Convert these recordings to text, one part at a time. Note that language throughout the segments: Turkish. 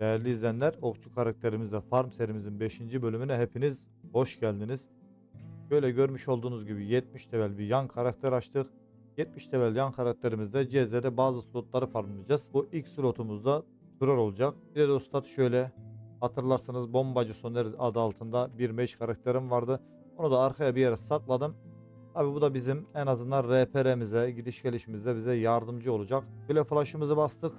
Değerli izleyenler, Okçu karakterimizde Farm serimizin 5. bölümüne hepiniz hoş geldiniz. Böyle görmüş olduğunuz gibi 70 level bir yan karakter açtık. 70 level yan karakterimizde CZ'de bazı slotları farmlayacağız. Bu ilk slotumuzda Troll olacak. Bir de dostlar şöyle hatırlarsanız Bombacı Soner adı altında bir mage karakterim vardı. Onu da arkaya bir yere sakladım. Abi bu da bizim en azından RPR'mize, gidiş gelişimizde bize yardımcı olacak. Böyle flash'ımızı bastık.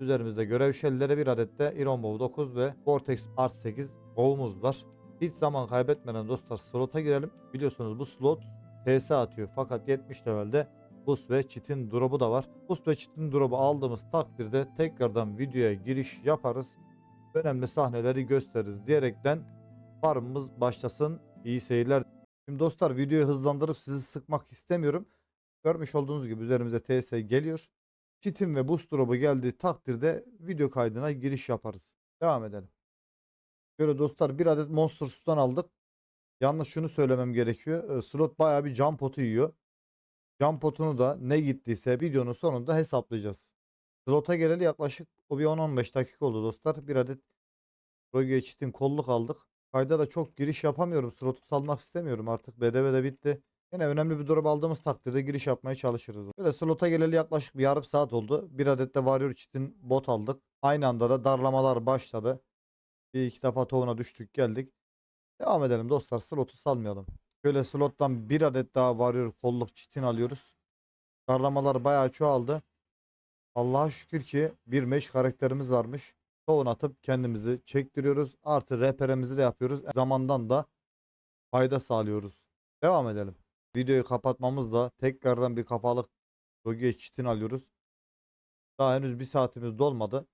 Üzerimizde görev şelleri bir adet de Iron Bow 9 ve Vortex Art 8 bow'umuz var. Hiç zaman kaybetmeden dostlar slota girelim. Biliyorsunuz bu slot TS atıyor fakat 70 levelde boost ve çitin drop'u da var. Boost ve çitin drop'u aldığımız takdirde tekrardan videoya giriş yaparız. Önemli sahneleri gösteririz diyerekten farmımız başlasın. İyi seyirler. Şimdi dostlar videoyu hızlandırıp sizi sıkmak istemiyorum. Görmüş olduğunuz gibi üzerimize TS geliyor. Çitin ve drop'u geldiği takdirde video kaydına giriş yaparız. Devam edelim. Böyle dostlar bir adet Monster Suit'tan aldık. Yalnız şunu söylemem gerekiyor. e, Slot bayağı bir can potu yiyor. Can potunu da ne gittiyse videonun sonunda hesaplayacağız. Slota geleli yaklaşık o bir 10-15 dakika oldu dostlar. Bir adet Rogue Cheat'in kolluk aldık. Kayda da çok giriş yapamıyorum. Slotu salmak istemiyorum artık. BDV de bitti. Yine önemli bir drop aldığımız takdirde giriş yapmaya çalışırız. Böyle slota geleli yaklaşık bir yarım saat oldu. Bir adet de Warrior Cheat'in bot aldık. Aynı anda da darlamalar başladı. Bir iki defa tohuna düştük geldik. Devam edelim dostlar. Slotu salmayalım. Şöyle slottan bir adet daha Warrior kolluk çitin alıyoruz. Darlamalar bayağı çoğaldı. Allah'a şükür ki bir meş karakterimiz varmış. Tohum atıp kendimizi çektiriyoruz. Artı rehberimizi de yapıyoruz. Zamandan da fayda sağlıyoruz. Devam edelim. Videoyu kapatmamızla tekrardan bir kafalık logiye çitin alıyoruz. Daha henüz bir saatimiz dolmadı.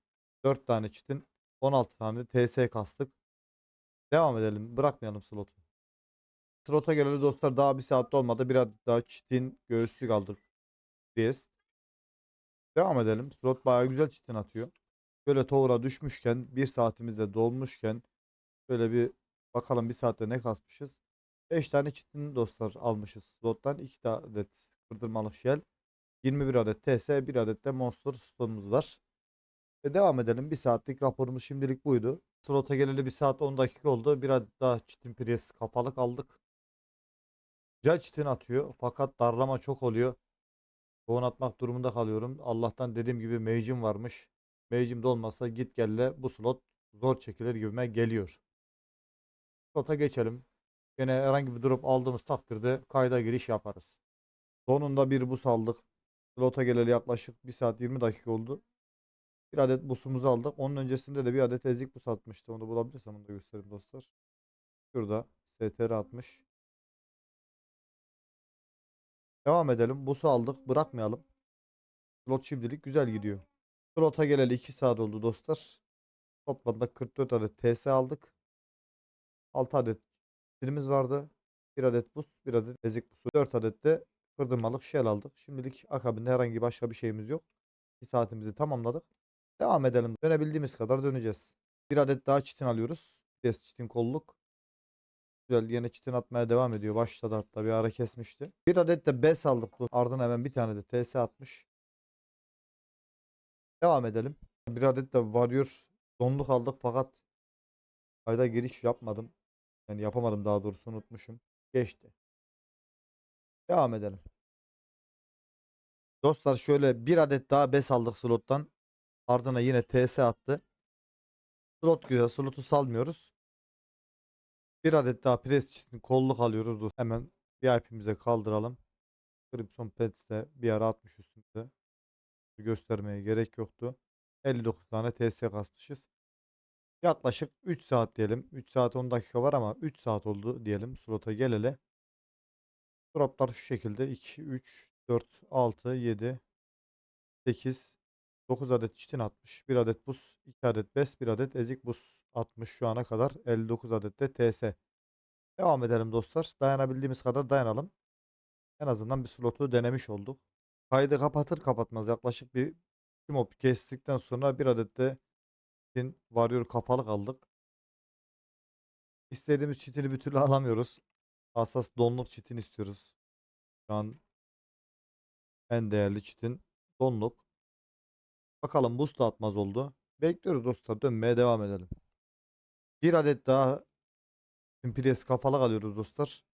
4 tane çitin 16 tane TS kastık. Devam edelim. Bırakmayalım slotu. Slota geleli dostlar daha bir saat dolmadı. Bir adet daha çitin göğüslük aldık. Priest. Devam edelim. Slot bayağı güzel çitin atıyor. Böyle tovura düşmüşken bir saatimiz de dolmuşken böyle bir bakalım bir saatte ne kasmışız. 5 tane çitin dostlar almışız slottan. 2 adet kırdırmalık shell. 21 adet TS, 1 adet de monster stone'umuz var. Ve devam edelim. Bir saatlik raporumuz şimdilik buydu. Slota geleli 1 saat 10 dakika oldu. Bir adet daha çitin pres kapalık aldık. Güzel çitin atıyor. Fakat darlama çok oluyor. Tohum atmak durumunda kalıyorum. Allah'tan dediğim gibi mage'im varmış. Mage'im de olmasa git gelle bu slot zor çekilir gibime geliyor. Slota geçelim. Yine herhangi bir drop aldığımız takdirde kayda giriş yaparız. Sonunda bir bus aldık. Slota geleli yaklaşık 1 saat 20 dakika oldu. Bir adet busumuzu aldık. Onun öncesinde de bir adet ezik bus atmıştı. Onu da bulabilirsem onu da göstereyim dostlar. Şurada STR atmış. Devam edelim. Bus'u aldık. Bırakmayalım. Slot şimdilik güzel gidiyor. Slot'a geleli 2 saat oldu dostlar. Toplamda 44 adet TS aldık. 6 adet dilimiz vardı. 1 adet buz, 1 adet ezik busu, 4 adet de kırdırmalık shell aldık. Şimdilik akabinde herhangi başka bir şeyimiz yok. 2 saatimizi tamamladık. Devam edelim. Dönebildiğimiz kadar döneceğiz. Bir adet daha çitin alıyoruz. Des çitin kolluk. Güzel yine çitin atmaya devam ediyor. Başladı hatta bir ara kesmişti. Bir adet de bes aldık. Ardından hemen bir tane de TS atmış. Devam edelim. Bir adet de Warrior donluk aldık fakat kayda giriş yapmadım. Yani yapamadım daha doğrusu unutmuşum. Geçti. Devam edelim. Dostlar şöyle bir adet daha bes aldık slottan. Ardına yine TS attı. Slot güzel. Slotu salmıyoruz. Bir adet daha pres için kolluk alıyoruz. Dur. Hemen VIP'imize kaldıralım. Crimson Pets de bir ara atmış üstümüze. Göstermeye gerek yoktu. 59 tane TS kasmışız. Yaklaşık 3 saat diyelim. 3 saat 10 dakika var ama 3 saat oldu diyelim. Slota geleli. Droplar şu şekilde. 2, 3, 4, 6, 7, 8, 9 adet çitin atmış. 1 adet buz, 2 adet bes, 1 adet ezik buz atmış şu ana kadar. 59 adet de TS. Devam edelim dostlar. Dayanabildiğimiz kadar dayanalım. En azından bir slotu denemiş olduk. Kaydı kapatır kapatmaz yaklaşık bir mob kestikten sonra bir adet de çitin varıyor kapalı kaldık. İstediğimiz çitini bir türlü alamıyoruz. Asas donluk çitin istiyoruz. Şu an en değerli çitin donluk. Bakalım boost da atmaz oldu. Bekliyoruz dostlar. Dönmeye devam edelim. Bir adet daha Pires kafalı alıyoruz dostlar.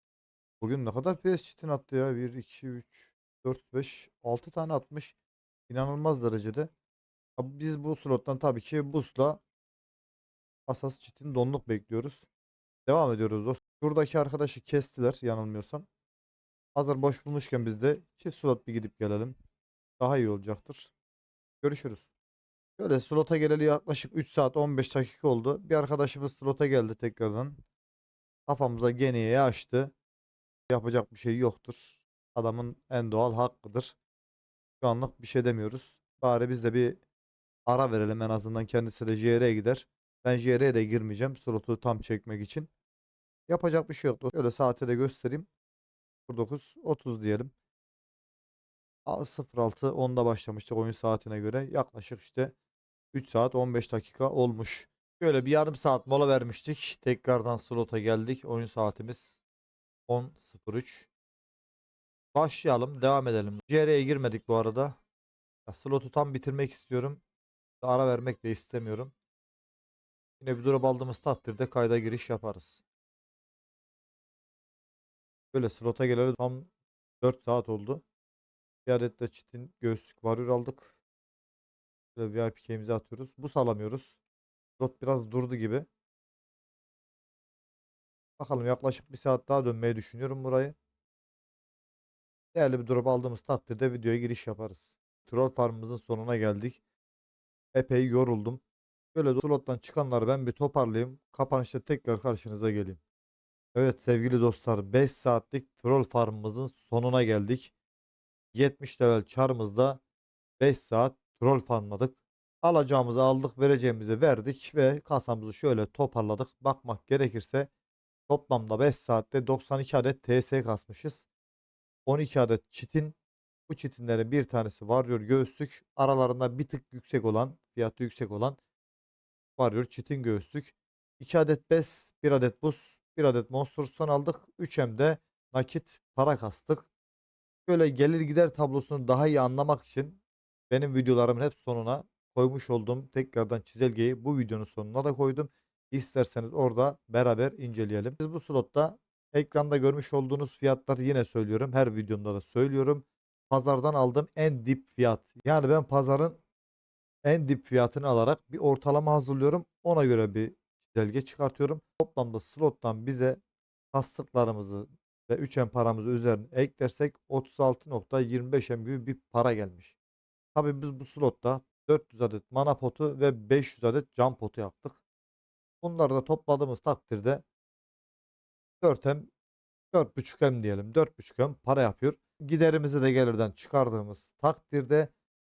Bugün ne kadar PS çitin attı ya? 1, 2, 3, 4, 5, 6 tane atmış. İnanılmaz derecede. Biz bu slottan tabii ki busla Asas çitin donluk bekliyoruz. Devam ediyoruz dostlar. Şuradaki arkadaşı kestiler yanılmıyorsam. Hazır boş bulmuşken biz de çift slot bir gidip gelelim. Daha iyi olacaktır. Görüşürüz. Şöyle slota geleli yaklaşık 3 saat 15 dakika oldu. Bir arkadaşımız slota geldi tekrardan. Kafamıza geniye açtı. Yapacak bir şey yoktur. Adamın en doğal hakkıdır. Şu anlık bir şey demiyoruz. Bari biz de bir ara verelim en azından kendisi de JR'ye gider. Ben JR'ye de girmeyeceğim slotu tam çekmek için. Yapacak bir şey yok. Şöyle saate de göstereyim. 09.30 diyelim. A- 06 10'da başlamıştık oyun saatine göre. Yaklaşık işte 3 saat 15 dakika olmuş. Şöyle bir yarım saat mola vermiştik. Tekrardan slota geldik. Oyun saatimiz 10.03. Başlayalım. Devam edelim. JR'ye girmedik bu arada. Ya, slotu tam bitirmek istiyorum. Ara vermek de istemiyorum. Yine bir drop aldığımız takdirde kayda giriş yaparız. Böyle slota geleli tam 4 saat oldu. Bir adet de çitin göğüslük varyor aldık. Böyle VIP keyimizi atıyoruz. Bu salamıyoruz. Slot biraz durdu gibi. Bakalım yaklaşık bir saat daha dönmeyi düşünüyorum burayı. Değerli bir drop aldığımız takdirde videoya giriş yaparız. Troll farmımızın sonuna geldik. Epey yoruldum. Böyle slottan çıkanları ben bir toparlayayım. Kapanışta tekrar karşınıza geleyim. Evet sevgili dostlar 5 saatlik troll farmımızın sonuna geldik. 70 level çarımızda 5 saat troll farmladık. Alacağımızı aldık vereceğimizi verdik ve kasamızı şöyle toparladık. Bakmak gerekirse toplamda 5 saatte 92 adet TS kasmışız. 12 adet çitin. Bu çitinlerin bir tanesi varıyor göğüslük. Aralarında bir tık yüksek olan fiyatı yüksek olan varıyor çitin göğüslük. 2 adet bes, 1 adet buz, 1 adet monsters'tan aldık. 3 hem de nakit para kastık. Böyle gelir gider tablosunu daha iyi anlamak için benim videolarımın hep sonuna koymuş olduğum tekrardan çizelgeyi bu videonun sonuna da koydum. İsterseniz orada beraber inceleyelim. Biz bu slotta ekranda görmüş olduğunuz fiyatları yine söylüyorum. Her videomda da söylüyorum. Pazardan aldığım en dip fiyat. Yani ben pazarın en dip fiyatını alarak bir ortalama hazırlıyorum. Ona göre bir çizelge çıkartıyorum. Toplamda slottan bize kastıklarımızı ve 3M paramızı üzerine eklersek 36.25M gibi bir para gelmiş. Tabii biz bu slotta 400 adet mana potu ve 500 adet cam potu yaptık. Bunları da topladığımız takdirde 4M 4.5M diyelim 4.5M para yapıyor. Giderimizi de gelirden çıkardığımız takdirde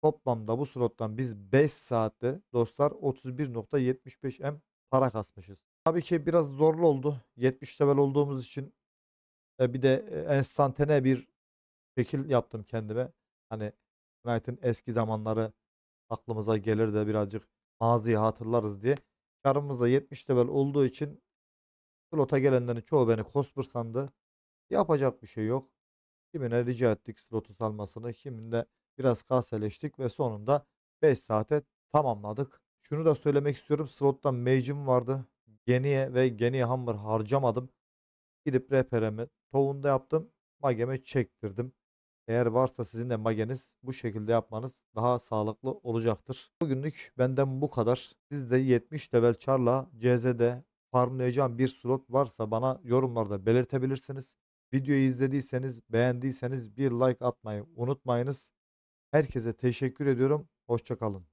toplamda bu slottan biz 5 saatte dostlar 31.75M para kasmışız. Tabii ki biraz zorlu oldu. 70 level olduğumuz için e, bir de e, enstantane bir şekil yaptım kendime. Hani Knight'ın eski zamanları aklımıza gelir de birazcık maziyi hatırlarız diye. Karımız da 70 level olduğu için slota gelenlerin çoğu beni Cosper sandı. Yapacak bir şey yok. Kimine rica ettik slotu salmasını. Kiminde biraz kaseleştik ve sonunda 5 saate tamamladık. Şunu da söylemek istiyorum. Slottan mage'im vardı. Geniye ve Geniye Hammer harcamadım. Gidip reperemi tohumda yaptım. Mageme çektirdim. Eğer varsa sizin de mageniz bu şekilde yapmanız daha sağlıklı olacaktır. Bugünlük benden bu kadar. Siz de 70 level charla CZ'de farmlayacağım bir slot varsa bana yorumlarda belirtebilirsiniz. Videoyu izlediyseniz, beğendiyseniz bir like atmayı unutmayınız. Herkese teşekkür ediyorum. Hoşçakalın.